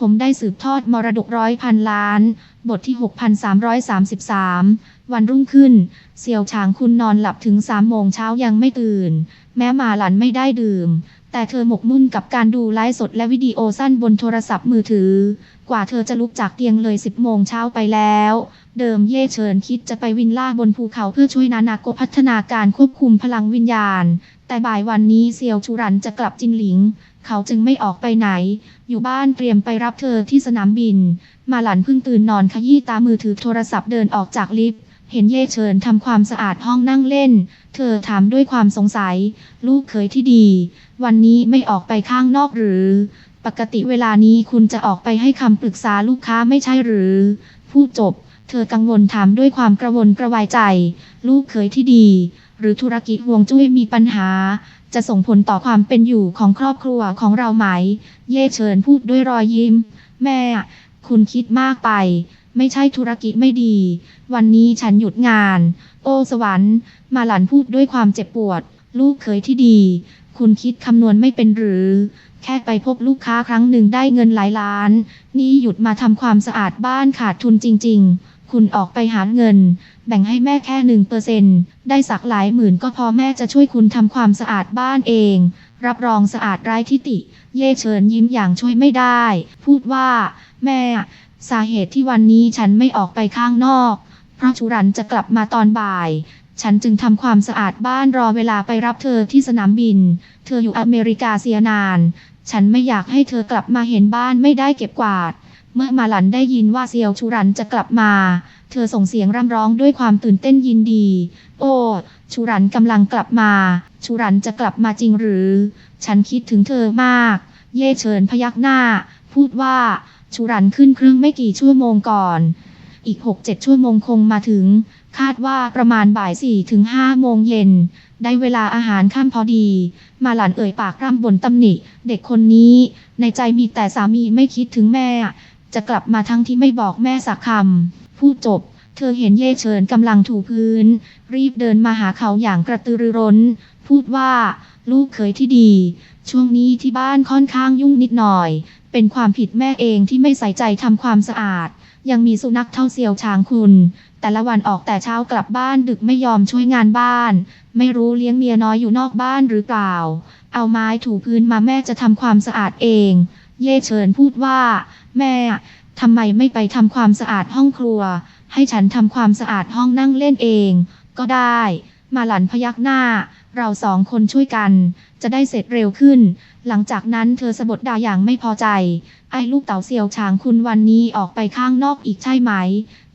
ผมได้สืบทอดมรดกร้อยพันล้าน บทที่ 6333 วันรุ่งขึ้น เสี่ยวฉางคุณนอนหลับถึงสามโมงเช้ายังไม่ตื่น แม้มาหลันไม่ได้ดื่ม แต่เธอหมกมุ่นกับการดูไลฟ์สดและวิดีโอสั้นบนโทรศัพท์มือถือ กว่าเธอจะลุกจากเตียงเลย 10 โมงเช้าไปแล้ว เดิมเย่เฉินคิดจะไปวินล่าบนภูเขาเพื่อช่วยนานาโกพัฒนาการควบคุมพลังวิญญาณ แต่บ่ายวันนี้เซียวชูรันจะกลับจินหลิง เขาจึงไม่ออกไปไหน อยู่บ้านเตรียมไปรับเธอที่สนามบิน มาหลันเพิ่งตื่นนอนขยี้ตามือถือโทรศัพท์เดินออกจากลิฟต์เห็นเย่เฉินทำความสะอาดห้องนั่งเล่น เธอถามด้วยความสงสัย ลูกเคยที่ดี วันนี้ไม่ออกไปข้างนอกหรือ ปกติเวลานี้คุณจะออกไปให้คำปรึกษาลูกค้าไม่ใช่หรือ พูดจบ เธอกังวลถามด้วยความกระวนกระวายใจ ลูกเคยที่ดี หรือธุรกิจห่วงจุ้ยมีปัญหา จะส่งผลต่อความเป็นอยู่ของครอบครัวของเราไหม เย่เฉินพูดด้วยรอยยิ้ม แม่ คุณคิดมากไป ไม่ใช่ธุรกิจไม่ดี วันนี้ฉันหยุดงาน โอสวรรค์ มาหลันพูดด้วยความเจ็บปวด ลูกเคยที่ดี คุณคิดคำนวณไม่เป็นหรือ แค่ไปพบลูกค้าครั้งหนึ่งได้เงินหลายล้าน นี่หยุดมาทำความสะอาดบ้านขาดทุนจริง ๆ คุณออกไปหาเงิน แบ่งให้แม่แค่หนึ่งเปอร์เซ็นได้สักหลายหมื่นก็พอแม่จะช่วยคุณทำความสะอาดบ้านเอง รับรองสะอาดไร้ทิฏฐิเย่เฉินยิ้มอย่างช่วยไม่ได้ พูดว่า แม่ สาเหตุที่วันนี้ฉันไม่ออกไปข้างนอก เพราะชูรันจะกลับมาตอนบ่าย ฉันจึงทำความสะอาดบ้านรอเวลาไปรับเธอที่สนามบิน เธออยู่อเมริกาเสียนาน ฉันไม่อยากให้เธอกลับมาเห็นบ้านไม่ได้เก็บกวาด เมื่อมาหลันได้ยินว่าเซียวชูรันจะกลับมา เธอส่งเสียงร่ำร้องด้วยความตื่นเต้นยินดี โอ้ ชูรันกำลังกลับมา ชูรันจะกลับมาจริงหรือ ฉันคิดถึงเธอมาก เย่เฉินพยักหน้า พูดว่า ชูรันขึ้นเครื่องไม่กี่ชั่วโมงก่อน อีก 6-7 ชั่วโมงคงมาถึง คาดว่าประมาณบ่าย4ถึง5โมงเย็น ได้เวลาอาหารค่ำพอดี มาหลานเอ่ยปากร่ำบนตำหนิ เด็กคนนี้ ในใจมีแต่สามีไม่คิดถึงแม่ จะกลับมาทั้งที่ไม่บอกแม่สักคำพูดจบ เธอเห็นเย่เฉินกำลังถูพื้น รีบเดินมาหาเขาอย่างกระตือรือร้น พูดว่า ลูกเคยที่ดี ช่วงนี้ที่บ้านค่อนข้างยุ่งนิดหน่อย เป็นความผิดแม่เองที่ไม่ใส่ใจทำความสะอาด ยังมีสุนัขเท่าเซียวช้างคุณ แต่ละวันออกแต่เช้ากลับบ้านดึกไม่ยอมช่วยงานบ้าน ไม่รู้เลี้ยงเมียน้อยอยู่นอกบ้านหรือเปล่า เอาไม้ถูพื้นมาแม่จะทำความสะอาดเอง เย่เฉินพูดว่า แม่ทำไมไม่ไปทำความสะอาดห้องครัว ให้ฉันทำความสะอาดห้องนั่งเล่นเอง ก็ได้ มาหลันพยักหน้า เราสองคนช่วยกัน จะได้เสร็จเร็วขึ้น หลังจากนั้นเธอสะบดด่าอย่างไม่พอใจ ไอ้ลูกเต่าเซียวฉางคุณวันนี้ออกไปข้างนอกอีกใช่ไหม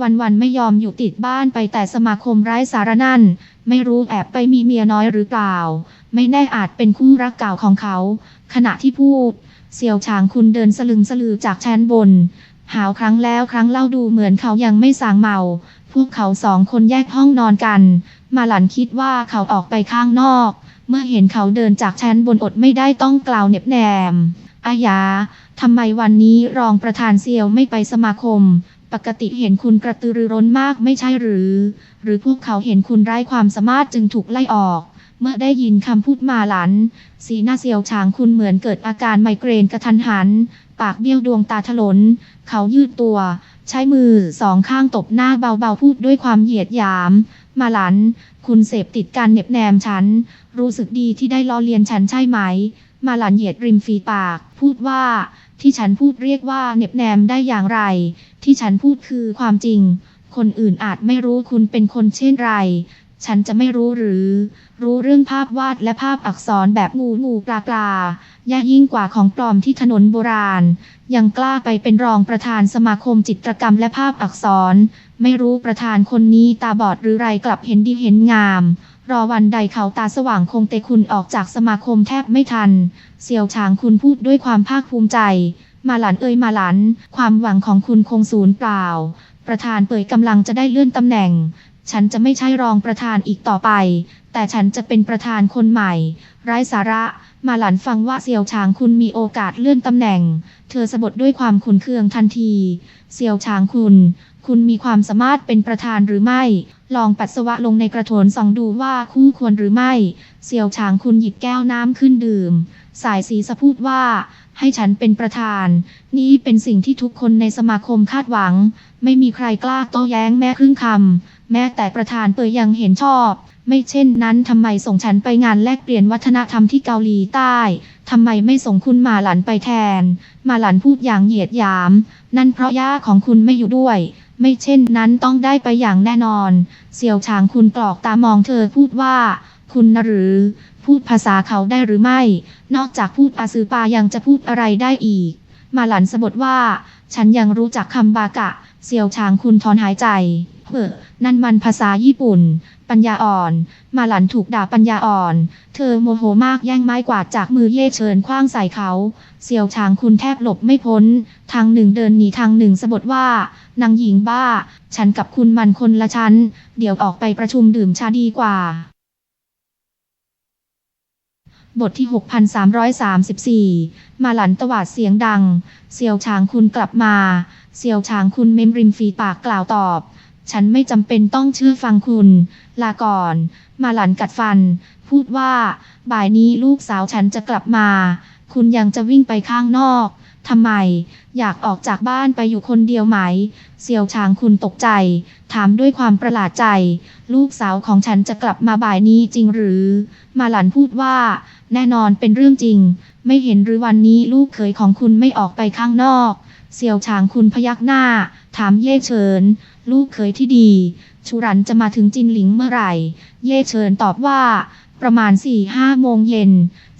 วันวันไม่ยอมอยู่ติดบ้านไปแต่สมาคมไร้สารนั่น ไม่รู้แอบไปมีเมียน้อยหรือเปล่า ไม่แน่อาจเป็นคู่รักเก่าของเขา ขณะที่พูดเซียวฉางคุณเดินสลึมสลือจากชั้นบน หาวครั้งแล้วครั้งเล่าดูเหมือนเขายังไม่สางเมา พวกเขาสองคนแยกห้องนอนกัน มาหลันคิดว่าเขาออกไปข้างนอก เมื่อเห็นเขาเดินจากชั้นบนอดไม่ได้ต้องกล่าวเน็บแนม อายา ทำไมวันนี้รองประธานเซียวไม่ไปสมาคม ปกติเห็นคุณกระตือรือร้นมากไม่ใช่หรือ หรือพวกเขาเห็นคุณไร้ความสามารถจึงถูกไล่ออก เมื่อได้ยินคำพูดมาหลัน สีหน้าเซียวฉางคุณเหมือนเกิดอาการไมเกรนกระทันหัน ปากเบี้ยวดวงตาถลน เขายืดตัว ใช้มือสองข้างตบหน้าเบาๆพูดด้วยความเหยียดหยาม มาหลัน คุณเสพติดการเหน็บแนมฉัน รู้สึกดีที่ได้ล้อเลียนฉันใช่ไหม มาหลันเหยียดริมฝีปาก พูดว่า ที่ฉันพูดเรียกว่าเหน็บแนมได้อย่างไร ที่ฉันพูดคือความจริง คนอื่นอาจไม่รู้คุณเป็นคนเช่นไร ฉันจะไม่รู้หรือ รู้เรื่องภาพวาดและภาพอักษรแบบงูงูปลาปลาย่ายิ่งกว่าของปลอมที่ถนนโบราณ ยังกล้าไปเป็นรองประธานสมาคมจิตรกรรมและภาพอักษร ไม่รู้ประธานคนนี้ตาบอดหรือไรกลับเห็นดีเห็นงาม รอวันใดเขาตาสว่างคงเตะคุณออกจากสมาคมแทบไม่ทัน เสี่ยวฉางคุณพูดด้วยความภาคภูมิใจ มาหลันเอ่ยมาหลัน ความหวังของคุณคงสูญเปล่า ประธานเปิดกำลังจะได้เลื่อนตำแหน่ง ฉันจะไม่ใช่รองประธานอีกต่อไป แต่ฉันจะเป็นประธานคนใหม่ ไร้สาระ มาหลันฟังว่าเซียวฉางคุณมีโอกาสเลื่อนตำแหน่ง เธอสะบดด้วยความขุนเคืองทันทีเซียวฉางคุณ คุณมีความสามารถเป็นประธานหรือไม่ ลองปัสสาวะลงในกระโถนส่องดูว่าคู่ควรหรือไม่เซียวฉางคุณหยิบแก้วน้ำขึ้นดื่ม สายสีสะพูดว่า ให้ฉันเป็นประธาน นี่เป็นสิ่งที่ทุกคนในสมาคมคาดหวัง ไม่มีใครกล้าโต้แย้งแม้ครึ่งคำ แม้แต่ประธานเปยยังเห็นชอบ ไม่เช่นนั้นทำไมส่งฉันไปงานแลกเปลี่ยนวัฒนธรรมที่เกาหลีใต้ทำไมไม่ส่งคุณมาหลันไปแทน มาหลันพูดอย่างเหยียดหยาม นั่นเพราะย่าของคุณไม่อยู่ด้วย ไม่เช่นนั้นต้องได้ไปอย่างแน่นอน เสี่ยวฉางคุณกรอกตามองเธอพูดว่า คุณนะหรือ พูดภาษาเขาได้หรือไม่ นอกจากพูดอาซือปายังจะพูดอะไรได้อีก มาหลันสะบดว่า ฉันยังรู้จักคำบากะ เสี่ยวฉางคุณถอนหายใจเออนั่นมันภาษาญี่ปุ่น ปัญญาอ่อน มาหลันถูกด่าปัญญาอ่อน เธอโมโหมากแย่งไม้กวาดจากมือเย่เฉินคว้างใส่เขา เสี่ยวฉางคุณแทบหลบไม่พ้น ทางหนึ่งเดินหนีทางหนึ่งสะบทว่า นางหญิงบ้า ฉันกับคุณมันคนละชั้น เดี๋ยวออกไปประชุมดื่มชาดีกว่า บทที่ 6334 มาหลันตวาดเสียงดังเซียวฉางคุณกลับมาเซียวฉางคุณเม้มริมฝีปากกล่าวตอบ ฉันไม่จำเป็นต้องเชื่อฟังคุณ ลาก่อน มาหลันกัดฟัน พูดว่า บ่ายนี้ลูกสาวฉันจะกลับมา คุณยังจะวิ่งไปข้างนอกทำไม อยากออกจากบ้านไปอยู่คนเดียวไหมเซียวฉางคุณตกใจ ถามด้วยความประหลาดใจ ลูกสาวของฉันจะกลับมาบ่ายนี้จริงหรือ มาหลันพูดว่า แน่นอนเป็นเรื่องจริง ไม่เห็นหรือวันนี้ลูกเขยของคุณไม่ออกไปข้างนอก เสี่ยวฉางคุณพยักหน้า ถามเย่เฉิน ลูกเขยที่ดี ชูรันจะมาถึงจินหลิงเมื่อไหร่ เย่เฉินตอบว่า ประมาณ4ี่ห้าโมงเย็น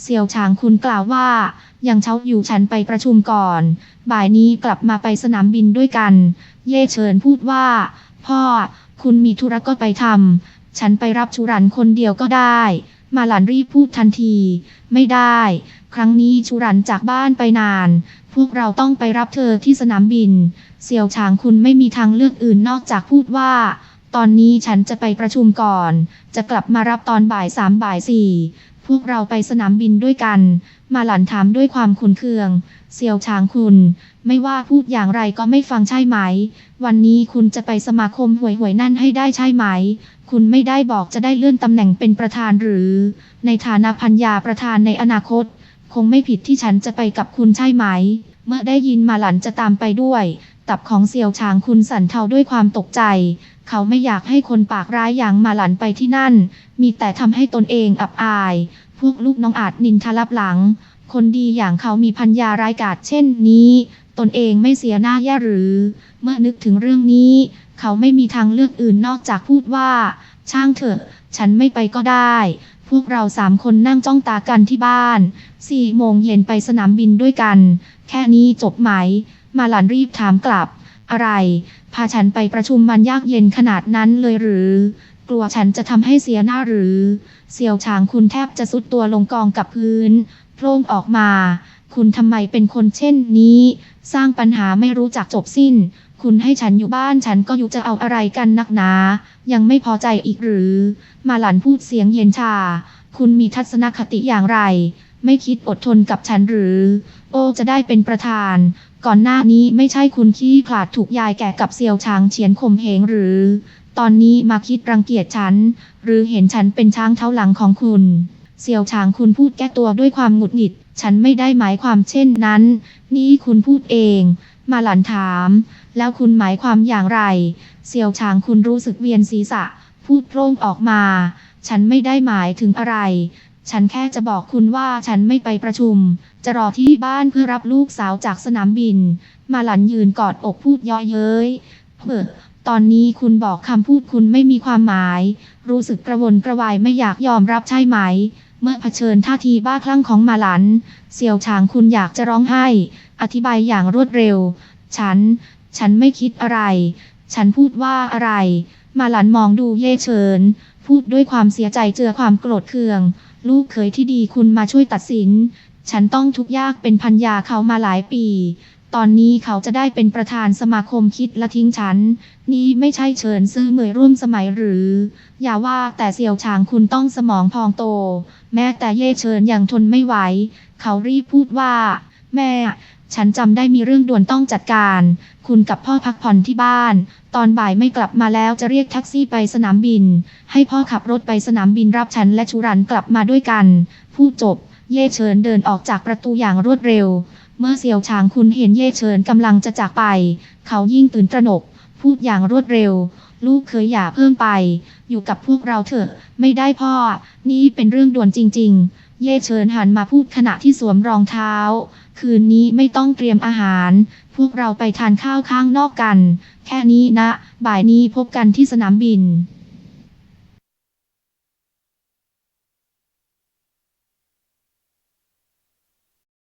เสี่ยวฉางคุณกล่าวว่า ยังเช้าอยู่ฉันไปประชุมก่อน บ่ายนี้กลับมาไปสนามบินด้วยกัน เย่เฉินพูดว่า พ่อ คุณมีธุระก็ไปทำฉันไปรับชูรันคนเดียวก็ได้ มาหลันรีบพูดทันที ไม่ได้ ครั้งนี้ชูรันจากบ้านไปนาน พวกเราต้องไปรับเธอที่สนามบิน เสี่ยวฉางคุณไม่มีทางเลือกอื่นนอกจากพูดว่า ตอนนี้ฉันจะไปประชุมก่อน จะกลับมารับตอนบ่ายสามบ่ายสี่พวกเราไปสนามบินด้วยกัน มาหลันถามด้วยความขุนเคือง เสี่ยวฉางคุณ ไม่ว่าพูดอย่างไรก็ไม่ฟังใช่ไหม วันนี้คุณจะไปสมาคมหวยหวยนั่นให้ได้ใช่ไหม คุณไม่ได้บอกจะได้เลื่อนตำแหน่งเป็นประธานหรือ ในฐานะพัญญาประธานในอนาคต คงไม่ผิดที่ฉันจะไปกับคุณใช่ไหม เมื่อได้ยินมาหลันจะตามไปด้วย ตับของเสี่ยวฉางคุณสั่นเทาด้วยความตกใจ เขาไม่อยากให้คนปากร้ายอย่างมาหลันไปที่นั่น มีแต่ทำให้ตนเองอับอาย พวกลูกน้องอาจนินทาลับหลัง คนดีอย่างเขามีพัญญาร้ายกาจเช่นนี้ ตนเองไม่เสียหน้าแย่หรือ เมื่อนึกถึงเรื่องนี้ เขาไม่มีทางเลือกอื่นนอกจากพูดว่า ช่างเถอะ ฉันไม่ไปก็ได้ พวกเราสามคนนั่งจ้องตากันที่บ้านสี่โมงเย็นไปสนามบินด้วยกัน แค่นี้จบไหม มาหลันรีบถามกลับ อะไร พาฉันไปประชุมมันยากเย็นขนาดนั้นเลยหรือ กลัวฉันจะทำให้เสียหน้าหรือ เสี่ยวฉางคุณแทบจะสุดตัวลงกองกับพื้นโพร่งออกมา คุณทำไมเป็นคนเช่นนี้ สร้างปัญหาไม่รู้จักจบสิ้น คุณให้ฉันอยู่บ้านฉันก็อยู่จะเอาอะไรกันนักหนา ยังไม่พอใจอีกหรือ มาหลันพูดเสียงเย็นชา คุณมีทัศนคติอย่างไร ไม่คิดอดทนกับฉันหรือ โอจะได้เป็นประธาน ก่อนหน้านี้ไม่ใช่คุณขี้ขลาดถูกยายแก่กับเซียวช้างเฉียนข่มเหงหรือ ตอนนี้มาคิดรังเกียจฉัน หรือเห็นฉันเป็นช้างเท้าหลังของคุณเสี่ยวฉางคุณพูดแก้ตัวด้วยความหงุดหงิด ฉันไม่ได้หมายความเช่นนั้น นี่คุณพูดเอง มาหลันถาม แล้วคุณหมายความอย่างไร เสี่ยวฉางคุณรู้สึกเวียนศีรษะ พูดโพร่งออกมา ฉันไม่ได้หมายถึงอะไร ฉันแค่จะบอกคุณว่าฉันไม่ไปประชุม จะรอที่บ้านเพื่อรับลูกสาวจากสนามบิน มาหลันยืนกอดอกพูดย่อเย้ยเฮ้อตอนนี้คุณบอกคำพูดคุณไม่มีความหมาย รู้สึกกระวนกระวายไม่อยากยอมรับใช่ไหม เมื่อเผชิญท่าทีบ้าคลั่งของมาหลัน เสี่ยวฉางคุณอยากจะร้องไห้ อธิบายอย่างรวดเร็ว ฉัน ฉันไม่คิดอะไร ฉันพูดว่าอะไร มาหลันมองดูเย่เฉิน พูดด้วยความเสียใจเจือความโกรธเคือง ลูกเคยที่ดีคุณมาช่วยตัดสิน ฉันต้องทุกข์ยากเป็นพันยาเขามาหลายปี ตอนนี้เขาจะได้เป็นประธานสมาคมคิดละทิ้งฉัน นี่ไม่ใช่เฉินซื้อเหมยร่วมสมัยหรือ อย่าว่าแต่เสี่ยวฉางคุณต้องสมองพองโต แม้แต่เย่เฉินยังทนไม่ไหว เขารีบพูดว่า แม่ ฉันจำได้มีเรื่องด่วนต้องจัดการ คุณกับพ่อพักผ่อนที่บ้าน ตอนบ่ายไม่กลับมาแล้วจะเรียกแท็กซี่ไปสนามบิน ให้พ่อขับรถไปสนามบินรับฉันและชูรันกลับมาด้วยกันพูดจบ เย่เฉินเดินออกจากประตูอย่างรวดเร็ว เมื่อเซียวฉางคุณเห็นเย่เฉินกำลังจะจากไป เขายิ่งตื่นตระหนก พูดอย่างรวดเร็ว ลูกเคยอย่าเพิ่มไป อยู่กับพวกเราเถอะ ไม่ได้พ่อ นี่เป็นเรื่องด่วนจริง ๆ เย่เชิญหันมาพูดขณะที่สวมรองเท้า คืนนี้ไม่ต้องเตรียมอาหาร พวกเราไปทานข้าวข้างนอกกัน แค่นี้นะ บ่ายนี้พบกันที่สนามบิน